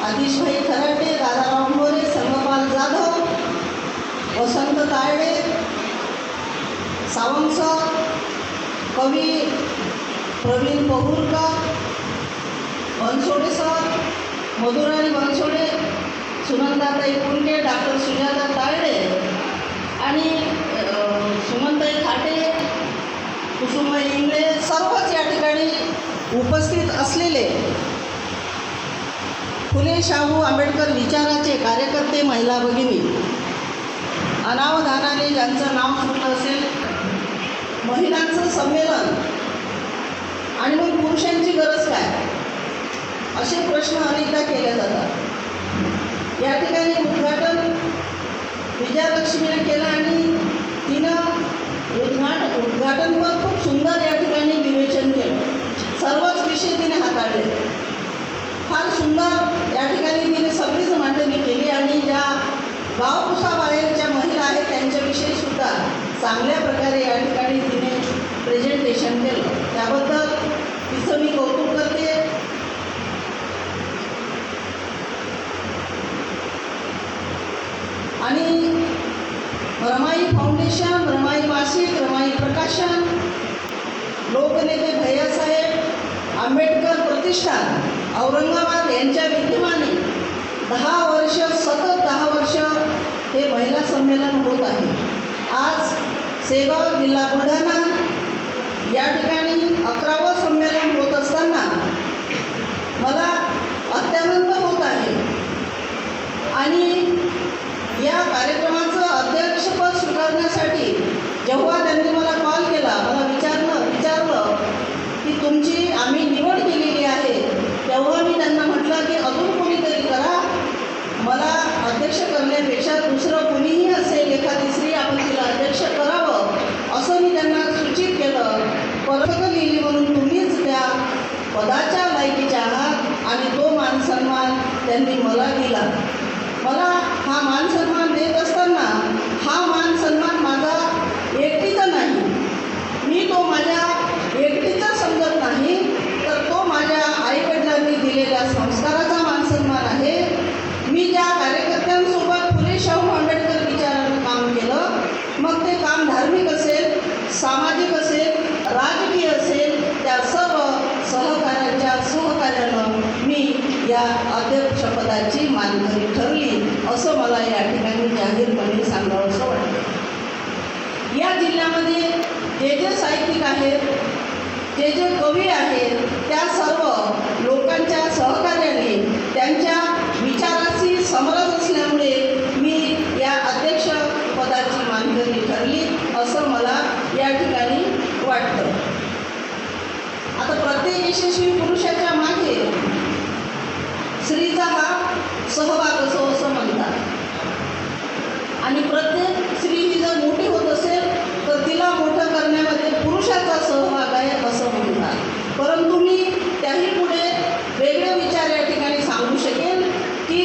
आतिशभाई Kharate Dadarao More Sangpal Jadhav Vasant Tayade Sawant sir कवी Pravin Pahurkar Bansode sir Madhurani Bansode सुनंदाताई Kunde doctor Sujata Tayde आणि सुमनताई खाटे कुसुमाई इंगळे सर्वच या ठिकाणी उपस्थित असलेले फुले शाहू आंबेडकर विचाराचे कार्यकर्ते महिला भगिनी. अनावधानाने ज्यांचं नाव सुटलं असेल महिलांचं संमेलन. आणि मग पुरुषांची गरज काय? असे प्रश्न अनेकदा केले जातात. या ठिकाणी उद्घाटन विजयालक्ष्मीने केलं आणि तिनं उद्घाट उद्घाटन पण खूप सुंदर या ठिकाणी विवेचन केलं सर्वच विषय तिने हाताळले फार सुंदर या ठिकाणी तिने सगळीच मांडणी केली आणि ज्या गावकुसाबाहेरच्या महिला आहेत त्यांच्याविषयी सुद्धा चांगल्या प्रकारे या ठिकाणी तिने प्रेझेंटेशन केलं. त्याबद्दल तिचं मी कौतुक करते. आणि रमाई फाउंडेशन रमाई मासिक रमाई प्रकाशन लोकनेते भैयासाहेब आंबेडकर प्रतिष्ठान औरंगाबाद यांच्या विद्यमाने दहा वर्ष सतत दहा वर्ष हे महिला संमेलन होत आहे. आज सेगाव जिल्हा बुलढाणा या ठिकाणी अकरावं संमेलन होत असताना मला अत्यानंद होत आहे. आणि या कार्यक्रमाचं अध्यक्षपद स्वीकारण्यासाठी जेव्हा त्यांनी मला कॉल केला मला विचारलं विचारलं की तुमची आम्ही निवड केलेली आहे तेव्हा मी त्यांना म्हटलं की अजून कोणीतरी करा. मला अध्यक्ष करण्यापेक्षा दुसरं कोणीही असेल एखादी स्त्री आपण तिला अध्यक्ष करावं असं मी त्यांना सूचित केलं. परत लिहिली म्हणून तुम्हीच त्या पदाच्या लायकीच्या आहात आणि तो मान सन्मान त्यांनी मला दिला. मला हा मान सन्मान देत असताना हा मान सन्मान माझा एकटीचा नाही मी तो माझ्या एकटीचा समजत नाही तर तो माझ्या आईवडिलांनी दिलेल्या संस्काराचा मान सन्मान आहे मी ज्या कार्यकर्त्यांसोबत फुले शाहू आंबेडकर विचारानं काम केलं मग ते काम धार्मिक असेल सामाजिक असेल राजकीय असेल त्या सर्व सहकार्याच्या सहकार्यानं मी या अध्यक्षपदाची मानकरी ठरली असं मला या ठिकाणी जाहीरपणे सांगावंसं वाटतं. या जिल्ह्यामध्ये जे जे साहित्यिक आहेत जे जे कवी आहेत त्या सर्व लोकांच्या सहकार्याने त्यांच्या विचाराशी समरस असल्यामुळे मी या अध्यक्षपदाची मानकरी ठरली असं मला या ठिकाणी वाटतं. आता प्रत्येक यशस्वी पुरुषाच्या मागे स्त्रीचा हा सहभाग असो असं आणि प्रत्येक स्त्री ही जर मोठी होत असेल तर तिला मोठं करण्यामध्ये पुरुषाचा सहभाग आहे असं म्हणतात परंतु मी त्याही पुढे वेगळे विचार या ठिकाणी सांगू शकेन की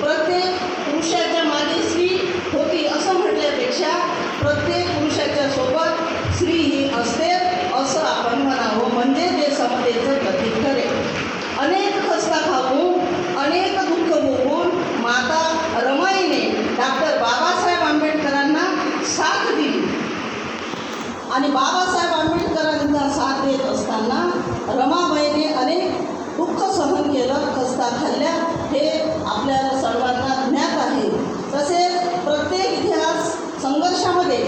प्रत्येक पुरुषाच्या मागे स्त्री होती असं म्हटल्यापेक्षा प्रत्येक पुरुषाच्या सोबत स्त्री ही असते असं आपण म्हणावं म्हणजे ते समतेचं प्रतीक ठरेल अनेक खस्ता खाऊन अनेक दुःख भोगून माता रमाईने डॉक्टर बाबासाहेब आंबेडकरांना साथ दिली आणि बाबासाहेब आंबेडकरांचा साथ देत असताना रमाबाईने अनेक दुःख सहन केलं खस्ता खाल्ल्या हे आपल्याला सर्वांना ज्ञात आहे तसेच प्रत्येक इतिहास संघर्षामध्ये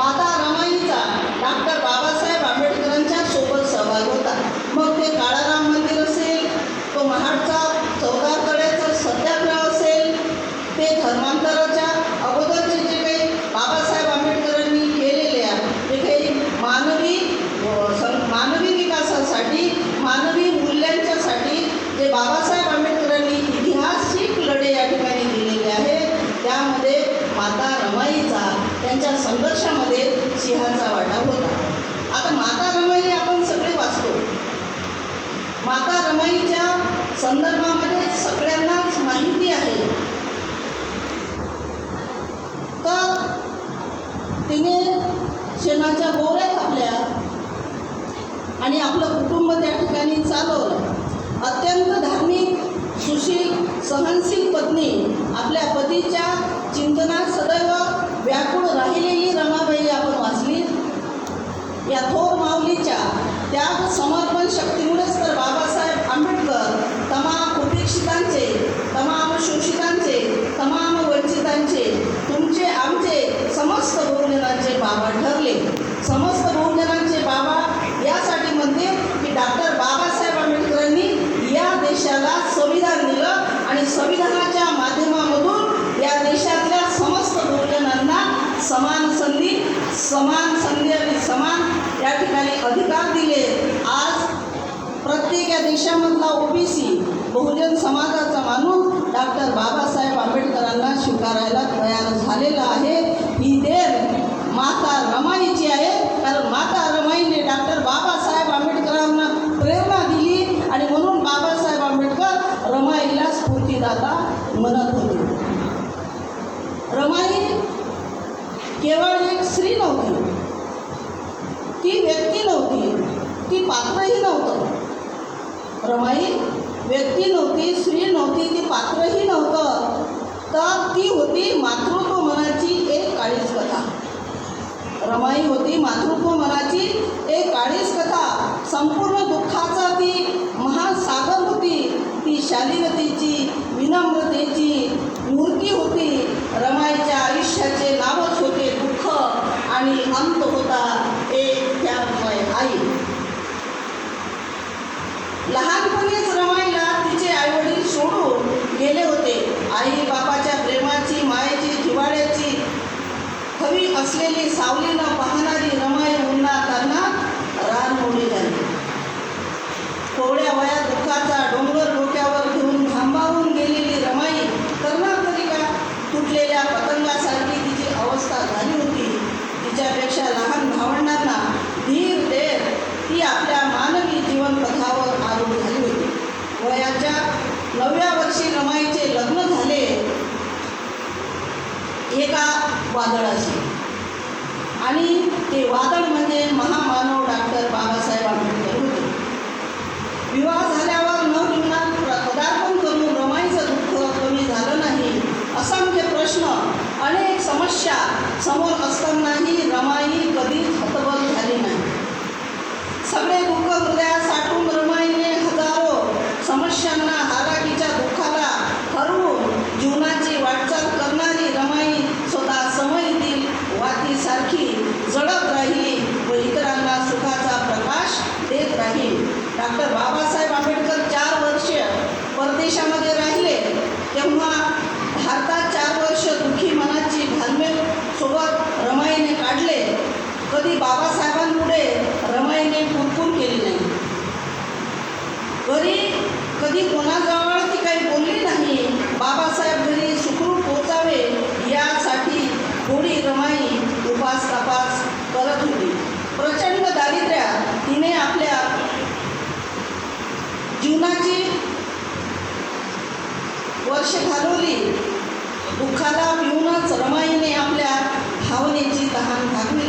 माता रमाईचा डॉक्टर बाबासाहेब आंबेडकरांच्या सोबत सहभाग होता. मग ते काळाराम मंदिर असेल तो महाडचा चौदारकड्याचा सत्याग्रह असेल ते धर्मांतराच्या अगोदरचे जे काही बाबासाहेब आंबेडकरांनी केलेल्या जे काही मानवी अ, सं- मानवी विकासासाठी मानवी मूल्यांच्यासाठी जे बाबासाहेब आंबेडकरांनी ऐतिहासिक लढे या ठिकाणी दिलेले आहेत त्यामध्ये माता रमाईचा त्यांच्या संघर्षामध्ये सिंहाचा वाटा होता आता माता रमाई आपण सगळे वाचतो माता रमाईच्या संदर्भामध्ये सगळ्यांनाच माहिती आहे तर तिने शेणाच्या गोऱ्या थापल्या आणि आपलं कुटुंब त्या ठिकाणी चालवलं. अत्यंत धार्मिक सुशील सहनशील पत्नी आपल्या पतीच्या चिंतनात सदैव व्याकुळ राहिलेली रमाबाई आपण वाचली. या थोर माऊलीच्या त्याग समर्पण शक्तीमुळेच तर बाबासाहेब आंबेडकर तमाम उपेक्षितांचे तमाम शोषितांचे तमाम वंचितांचे तुमचे आमचे समस्त बहुजनांचे बाबा ठरले समस्त बहुजनांचे बाबा यासाठी म्हणते की डॉक्टर बाबासाहेब आंबेडकरांनी या देशाला संविधान दिलं आणि संविधानाच्या माध्यमामधून या देशातल्या समस्त बहुजनांना समान संधी समान संधी आणि समान या ठिकाणी अधिकार दिले. आज प्रत्येक या देशामधला ओबीसी बहुजन समाजाचा माणूस डॉक्टर बाबासाहेब आंबेडकरांना स्वीकारायला तयार झालेला आहे ही देर माता रमाईची आहे कारण माता रमाईने डॉक्टर बाबासाहेब आंबेडकरांना प्रेरणा दिली आणि म्हणून बाबासाहेब आंबेडकर रमाईला स्फूर्तिदाता म्हणत होते रमाई केवळ एक स्त्री नव्हती ती व्यक्ती नव्हती ती पात्रही नव्हतं रमाई व्यक्ती नव्हती स्त्री नव्हती ती पात्रही नव्हतं तर ती होती मातृत्व मनाची एक काळीच कथा रमाई होती मातृत्व मनाची एक काळीच कथा संपूर्ण दुःखाचा ती महासागर होती ती शालीनतेची विनम्रतेची मूर्ती होती रमाईच्या आयुष्याचे नावच होते दुःख आणि अंत होता एक त्यामुळे आई लहानपणीच रमाईला तिचे आईवडील सोडून गेले होते आई बापाच्या प्रेमाची मायेची जिव्हाळ्याची हवी असलेली सावलीनं पाहणारी रमाई उन्हाताना रानमोडी झाली कोवड्या वयात दुःखाचा डोंगर डोक्यावर घेऊन थांबावून गेलेली रमाई करणार तरी का तुटलेल्या पतंगासारखी तिची अवस्था झाली होती तिच्यापेक्षा लहान भावंडांना धीर देत ती आपल्या मानवी जीवनपथावर आरूढ झाली होती. वयाच्या नवव्या वर्षी रमाईचे लग्न झाले. एका वादळाशी आणि ते वादळ म्हणजे महामानव डॉक्टर बाबासाहेब आंबेडकर होते. विवाह झाल्यावर नवजीवनात प्र- पदार्पण करून रमाईचं दुःख कमी झालं नाही असंख्य प्रश्न अनेक समस्या समोर असतानाही रमाई कधीच सगळे दुःख हृदयात साठवून रमाईने हजारो. समस्यांना हालाकीच्या दुःखाला हरवून जीवनाची वाटचाल करणारी रमाई स्वतः समयीतील वातीसारखी जळत राहिली व इतरांना सुखाचा प्रकाश देत राहील. डॉक्टर बाबासाहेब आंबेडकर चार वर्ष परदेशामध्ये राहिले. तेव्हा भारतात चार वर्ष दुःखी मनाची घालमेल सोबत रमाईने काढले. कधी बाबासाहेब रमाईने कुरकुर केली नाही घरी कधी कोणाजवळ ती काही बोलली नाही बाबासाहेब घरी सुखरूप पोचावे यासाठी थोडी रमाई उपास तपास करत होती प्रचंड दारिद्र्यात तिने आपल्या जीवनाची वर्ष घालवली दुःखाला पिऊनच रमाईने आपल्या भावनेची तहान भागली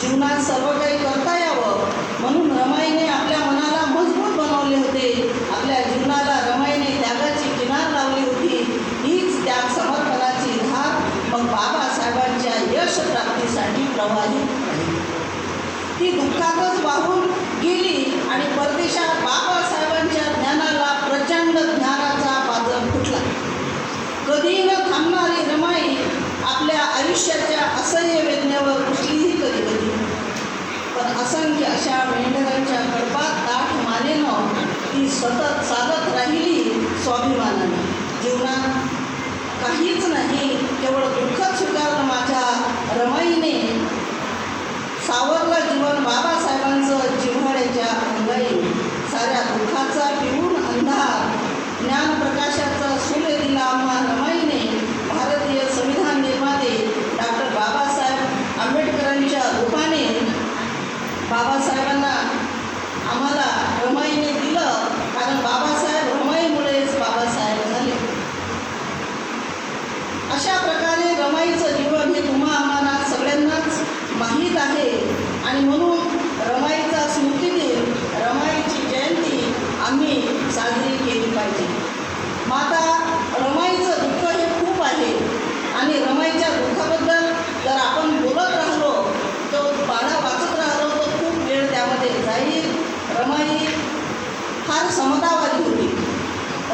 जीवनात सर्व काही करता यावं म्हणून रमाईने आपल्या मनाला मजबूत बनवले होते. आपल्या जीवनाला रमाईने त्यागाची किनार लावली होती. हीच त्याग समर्पणाची धार. मग बाबासाहेबांच्या यश प्राप्तीसाठी प्रवाहित ती दुःखातच वाहून गेली आणि परदेशात बाप प्रचंड ज्ञानाचा पाजर फुटला. कधी न थांबणारी रमाई आपल्या आयुष्याच्या असह्य वेदनेवर कुठलीही कधी कधी पण असंख्य अशा मेंढरांच्या कळपात दाट मानेनं ती सतत चालत राहिली स्वाभिमानाने. जीवनात काहीच नाही केवळ दुःखच स्वीकारलं माझ्या रमाईने सावरलं जीवन बाबासाहेबांचं जिव्हाळ्याच्या अंगाई साऱ्या दुःखाचा पिऊन अंधार ज्ञानप्रकाशाचा सूर्य दिला आम्हा रमाईने भारतीय संविधान निर्माते डॉक्टर बाबासाहेब आंबेडकरांच्या रूपाने बाबासाहेबांना आम्हाला रमाईने दिलं कारण बाबासाहेब रमाईमुळेच बाबासाहेब झाले अशा प्रकारे रमाईचं जीवन हे तुम्हा आम्हाला सगळ्यांनाच माहीत आहे आणि म्हणून रमाईचा स्मृती दिन रमाईची जयंती आम्ही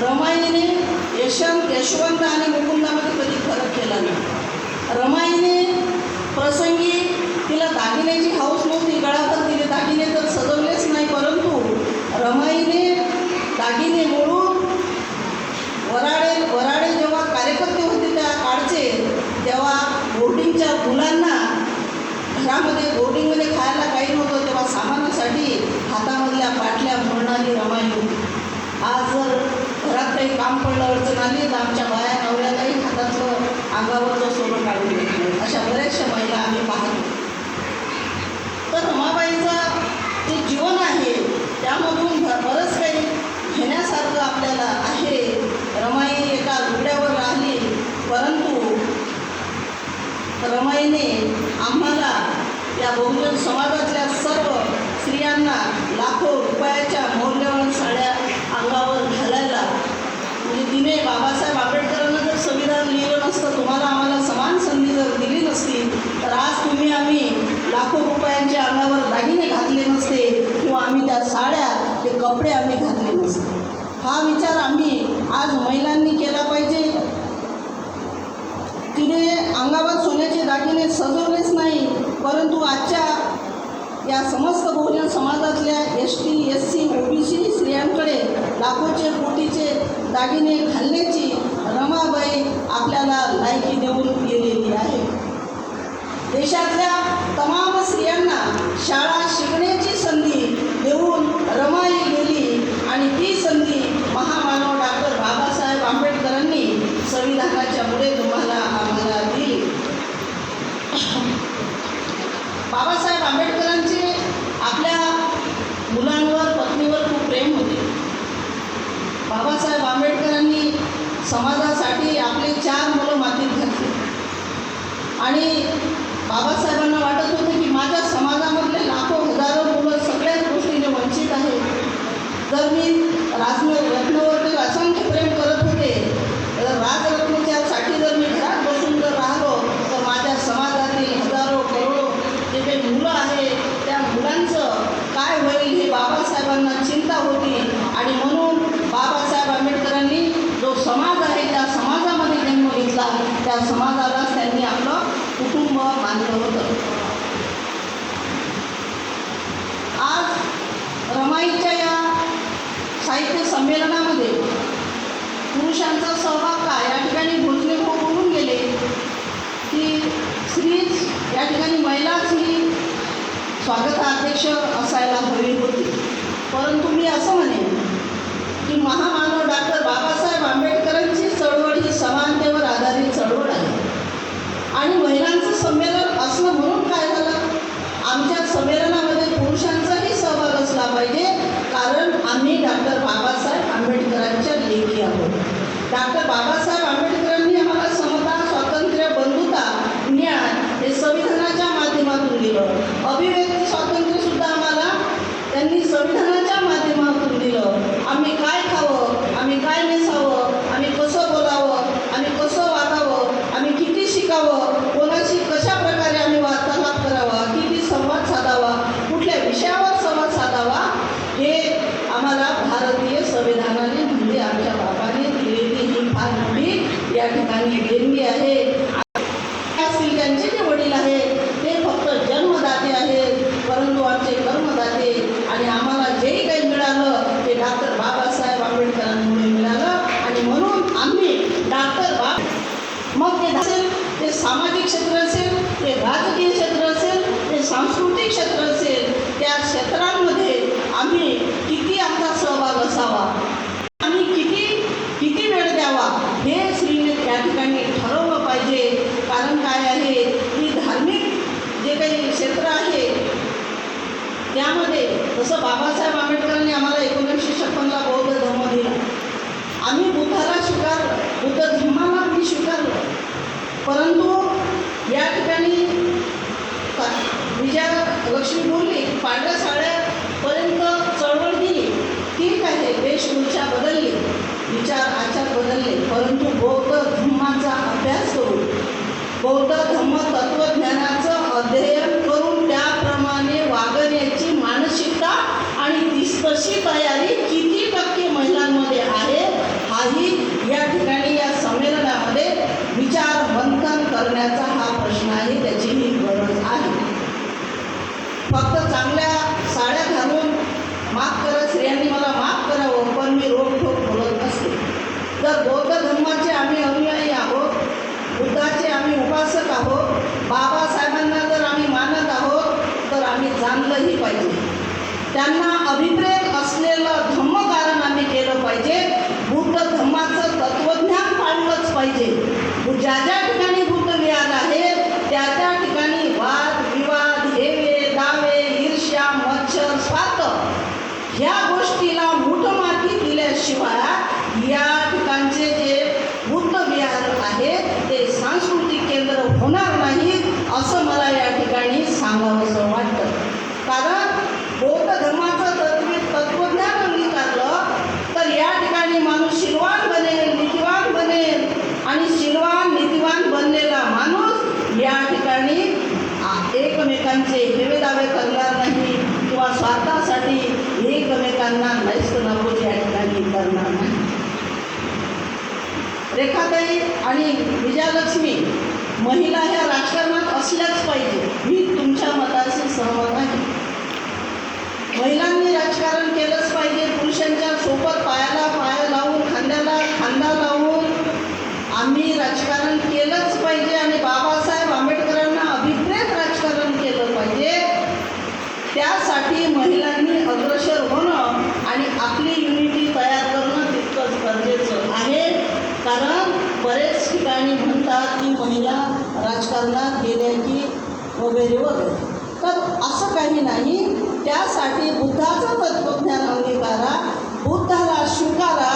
रमाईने यशवंत यशवंत आणि मुकुंदामध्ये कधी फरक केला नाही. रमाईने प्रसंगी तिला दागिन्याची हाऊस नव्हती गळाभर तिने दागिने तर सजवलेच नाही परंतु रमाईने दागिने मोडून वराडे वराडे जेव्हा कार्यकर्ते होते त्या काळचे तेव्हा बोर्डिंगच्या मुलांना घरामध्ये बोर्डिंगमध्ये खायला काही नव्हतं तेव्हा सामानासाठी हातामधल्या बाटल्या म्हणणारी रमाई होती. आज जर काम पडलं अडचण आली तर आमच्या बाया नवऱ्यालाही हातातलं अंगावरचं सोनं काढून अशा बऱ्याचशा महिला आम्ही पाहतो. तर रमाबाईचं जे जीवन आहे त्यामधून भर बरंच काही घेण्यासारखं आपल्याला आहे. रमाई एका लुगड्यावर राहिली परंतु रमाईने आम्हाला या बहुजन समाजातल्या सर्व स्त्रियांना लाखो रुपयाच्या मौल्यवान साड्या अंगावर घालायला म्हणजे तिने बाबासाहेब आंबेडकरांना जर संविधान लिहिलं नसतं तुम्हाला आम्हाला समान संधी जर दिली नसती तर आज तुम्ही आम्ही लाखो रुपयांचे अंगावर दागिने घातले नसते किंवा आम्ही त्या साड्या ते कपडे आम्ही घातले नसते. हा विचार आम्ही आज महिलांनी केला पाहिजे. तिने अंगावर सोन्याचे दागिने सजवलेच नाही परंतु आजच्या या समस्त बहुजन समाजातल्या S T S C O B C स्त्रियांकडे लाखोचे कोटीचे दागिने घालण्याची रमाबाई आपल्याला लायकी देऊन गेलेली आहे. देशातल्या तमाम स्त्रियांना शाळा शिकण्याची संधी देऊन रमाई गेली आणि ती संधी महामानव डॉक्टर बाबासाहेब आंबेडकरांनी संविधानाच्या पुढे तुम्हाला आम्हाला दिली. बाबासाहेब आंबेडकरांचे आपल्या मुलांवर पत्नीवर खूप प्रेम होते. बाबासाहेब आंबेडकरांनी समाजासाठी आपले चार मुलं मातीत घातली. आणि बाबासाहेबांना वाटत होतं की माझ्या समाजामधले लाखो हजारो मुलं सगळ्याच गोष्टीने वंचित आहेत जर मी राजन रत्नवरती असंख्य प्रेम करत होते तर राजरत्नाच्यासाठी जर मी घरात बसून जर राहिलो तर माझ्या समाजातील हजारो करोडो जे काही मुलं आहे त्या मुलांचं काय होईल हे बाबासाहेबांना चिंता होती आणि म्हणून बाबासाहेब आंबेडकरांनी जो समाज आहे त्या समाजामध्ये जन्म घेतला त्या समाजालाच त्यांनी आपलं कुटुंब मानलं होतं आज रमाईच्या या साहित्य संमेलनामध्ये पुरुषांचा सहभाग काय या ठिकाणी भोसले भाऊ होऊन गेले की स्त्रीच या ठिकाणी महिलाच ही स्वागताध्यक्ष असायला हवी होती. परंतु मी असं म्हणेन की महामानव डॉक्टर बाबासाहेब आंबेडकरांची चळवळ ही समानतेवर आधारित चळवळ आहे. आणि महिलांचं संमेलन असणं म्हणून काय झालं? आमच्या संमेलनामध्ये पुरुषांचाही सहभाग असला पाहिजे. कारण आम्ही डॉक्टर आंबेडकरांच्या लेखी आहोत. डॉक्टर बाबासाहेब विजयालक्ष्मी महिला ह्या राजकारणात असल्याच पाहिजे. मी तुमच्या मताशी सहमत आहे. महिलांनी राजकारण केलंच पाहिजे. पुरुषांच्या सोबत पायाला पाय लावून खांद्याला खांदा लावून आम्ही राजकारण केलंच पाहिजे आणि बाबासाहेब आंबेडकरांना अभिप्रेत राजकारण केलं पाहिजे त्यासाठी महिलांनी अग्रसर होणं आणि आपली युनिटी तयार करणं तितकंच गरजेचं आहे कारण बरेच ठिकाणी म्हणतात की महिला राजकारणात गेल्याची वगैरे वगैरे तर असं काही नाही. त्यासाठी बुद्धाचं तत्त्वज्ञान अंगीकारा बुद्धाला स्वीकारा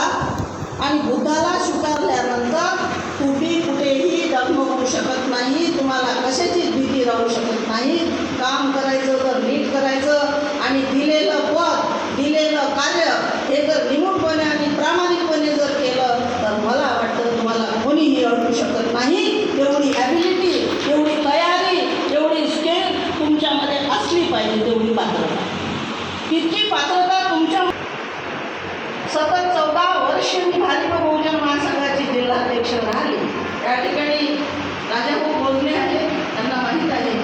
आणि बुद्धाला स्वीकारल्यानंतर तुम्ही कुठेही होऊ शकत नाही. तुम्हाला कशाची भीती राहू शकत नाही. काम करायचं तर नीट करायचं आणि दिलेलं पद दिलेलं कार्य हे जर निमूटपणे आणि प्रामाणिकपणे जर केलं तर मला वाटतं तुम्हाला कोणीही अडवू शकत नाही तेवढी ॲबिलिटी एवढी तयारी एवढी स्केल तुमच्यामध्ये असली पाहिजे तेवढी पात्रता तितकी पात्रता तुमच्या सतत चौदा वर्ष मी भाजप बहुजन महासंघाची जिल्हाध्यक्ष राहिली त्या ठिकाणी राजाभाऊ बोलणे आहे त्यांना माहीत आहे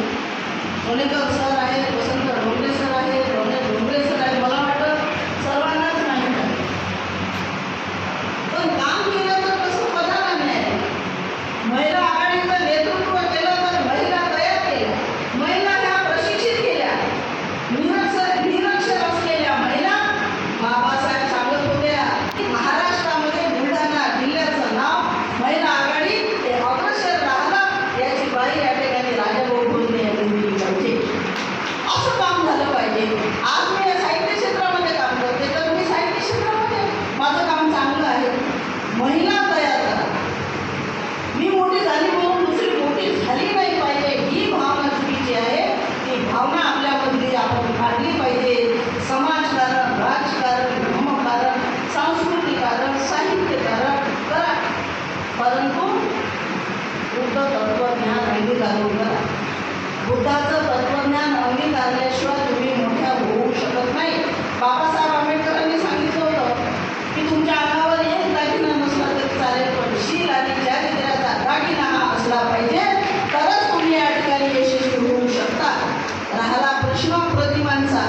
सोनेकर सर आहेत वसंत डोंगरे सर आहेत रमेश डोंगरे सर आहेत मला वाटतं सर्वांनाच माहीत आहे पण काम केलं तर कसं पदाला नाही महिला आघाडीचं नेतृत्व केलं तर महिला तयार केल्या महिला ह्या प्रशिक्षित केल्या निरक्षर निरक्षर असलेल्या महिला बाबासाहेब सांगत होत्या की महाराष्ट्रामध्ये बुलढाणा जिल्ह्याचं नाव महिला आघाडी हे अग्रसर राहिलं याची बाई या ठिकाणी राजाभाऊ भोसले यांनी दिली पाहिजे असं काम झालं पाहिजे आज मी साहित्य क्षेत्रामध्ये काम करते तर मी साहित्य क्षेत्रामध्ये माझं काम चांगलं आहे महिला तयार करा मी मोठी झाली म्हणून दुसरी मोठी झाली नाही पाहिजे ही भावना चुकीची आहे ती भावना आपल्यामधली आपण काढली पाहिजे समाजकारण राजकारण धर्मकारण सांस्कृतिकारण साहित्यकारण करा परंतु बुद्ध तत्त्वज्ञान बुद्धाचं तत्त्वज्ञान अंगीकारल्याशिवाय तुम्ही मोठ्या होऊ शकत नाही. बाबासाहेब आंबेडकरांनी सांगितलं होतं की तुमच्या अंगावर एक दागिना नसला तरी चालेल पण शील आणि चारित्र्याचा दागिना हा असला पाहिजे. तरच तुम्ही या ठिकाणी यशस्वी होऊ शकता. राहिला प्रश्न प्रतिमांचा.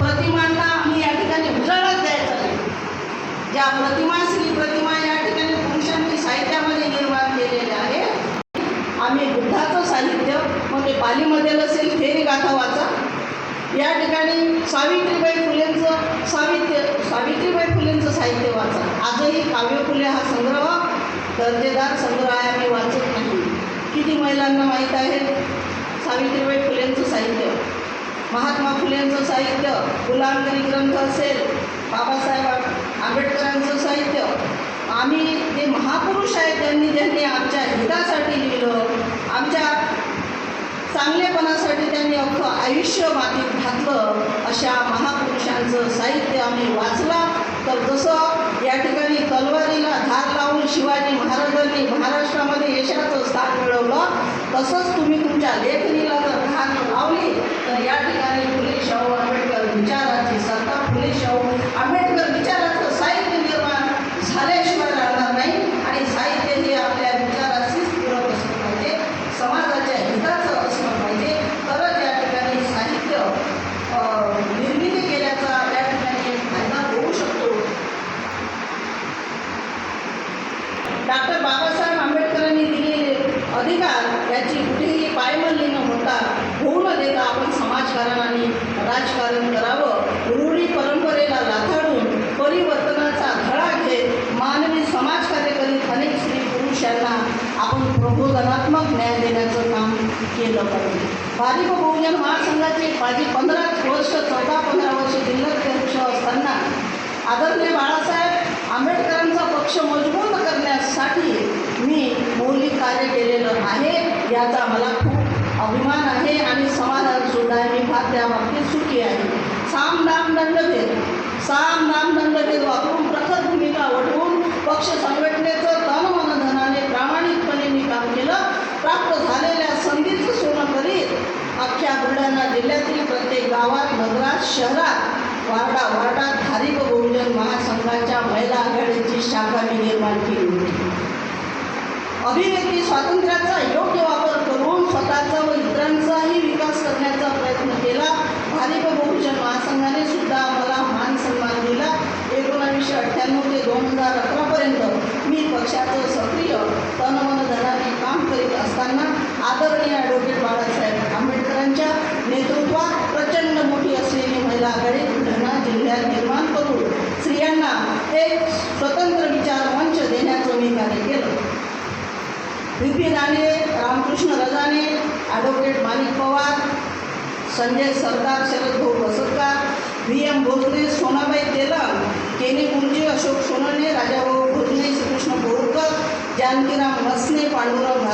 प्रतिमांना आम्ही या ठिकाणी उजाळाच द्यायचा नाही. ज्या प्रतिमा श्री प्रतिमा या ठिकाणी पुरुषांनी साहित्यामध्ये निर्माण केलेल्या आहेत आम्ही बुद्धाचं म्हणजे पालीमध्ये ते पालीमधील असेल फेरी गाथा वाचा. या ठिकाणी सावित्रीबाई फुलेंचं सावित्य सावित्रीबाई फुलेंचं साहित्य वाचा. आजही काव्य फुले हा संग्रह दर्जेदार संग्रह आहे आम्ही वाचत नाही. किती महिलांना माहीत आहे? सावित्रीबाई फुलेंचं साहित्य. महात्मा फुलेंचं साहित्य. गुलामगिरी ग्रंथ असेल बाबासाहेब आंबेडकरांचं साहित्य. आम्ही जे महापुरुष आहेत त्यांनी त्यांनी आमच्या हितासाठी लिहिलं आमच्या चांगलेपणासाठी त्यांनी अख्खं आयुष्य मातीत घातलं अशा महापुरुषांचं साहित्य आम्ही वाचलं. तर जसं या ठिकाणी तलवारीला धार लावून शिवाजी महाराजांनी महाराष्ट्रामध्ये यशाचं स्थान मिळवलं तसंच तुम्ही तुमच्या लेखणीला जर धार लावली तर या ठिकाणी फुले शाहू आंबेडकर विचाराची सत्ता फुले शाहू आंबेडकर विचार साहित्य निर्माण झाल्याशिवाय राहणार नाही आणि साहित्य हे आपल्या विचाराशीच पूरक असलं पाहिजे समाजाच्या हिताचं असलं पाहिजे तरच या ठिकाणी साहित्य अ, निर्मिती केल्याचा त्या ठिकाणी एक फायदा होऊ शकतो डॉक्टर बाबासाहेब आंबेडकरांनी दिलेले अधिकार याची कुठेही पायमल्ली न होता होऊ न देता आपण समाजकारण आणि राजकारण करावं रूढी परंपरेला लाथाडून परिवर्तनाचा धडा घेत मानवी समाजकार्य करीत अनेक स्त्री पुरुषांना आपण प्रबोध धोरणात्मक न्याय देण्याचं काम केलं पाहिजे बहुजन महासंघाचे माझी पंधरा वर्ष चौदा पंधरा वर्ष जिल्हाध्यक्ष असताना आदरणीय बाळासाहेब आंबेडकरांचा पक्ष मजबूत करण्यासाठी मी मौलिक कार्य केलेलं आहे. याचा मला खूप अभिमान आहे आणि समाधान सुद्धा आहे. मी फार त्या बाबतीत सुखी आहे. साम नाम दंडभेद साम नाम दंडभेद वापरून प्रखर भूमिका वटवून पक्ष संघटनेचं तन मनधनाने प्रामाणिकपणे मी काम केलं. प्राप्त झाले या बुलढाणा जिल्ह्यातील प्रत्येक गावात नगरात शहरात वार्डा वार्डात भारिप बहुजन महासंघाच्या महिला आघाडीची शाखा मी निर्माण केली होती. अभिव्यक्ती स्वातंत्र्याचा योग्य वापर करून स्वतःचा व इतरांचाही विकास करण्याचा प्रयत्न केला. भारिप बहुजन महासंघाने सुद्धा मला मान सन्मान दिला. एकोणावीसशे अठ्ठ्याण्णव ते दोन हजार अकरापर्यंत मी पक्षाचं सक्रिय तनमन धनाने काम करीत असताना आदरणीय ॲडव्होकेट बाळासाहेब असलेली महिला जिल्ह्यात निर्माण करून स्त्रियांना एक स्वतंत्र विचार मंच देण्याचं मी कार्य केलं. Vipin Rane Ramakrishna Rajane advocate Manik Pawar Sanjay Sardar Sharad Bhau Basatkar V M Bhosale Sonabai Telang Keni Kunji Ashok सोनने Rajabhau Bhojane Shrikrishna Borkar Janakiram Masne Pandurao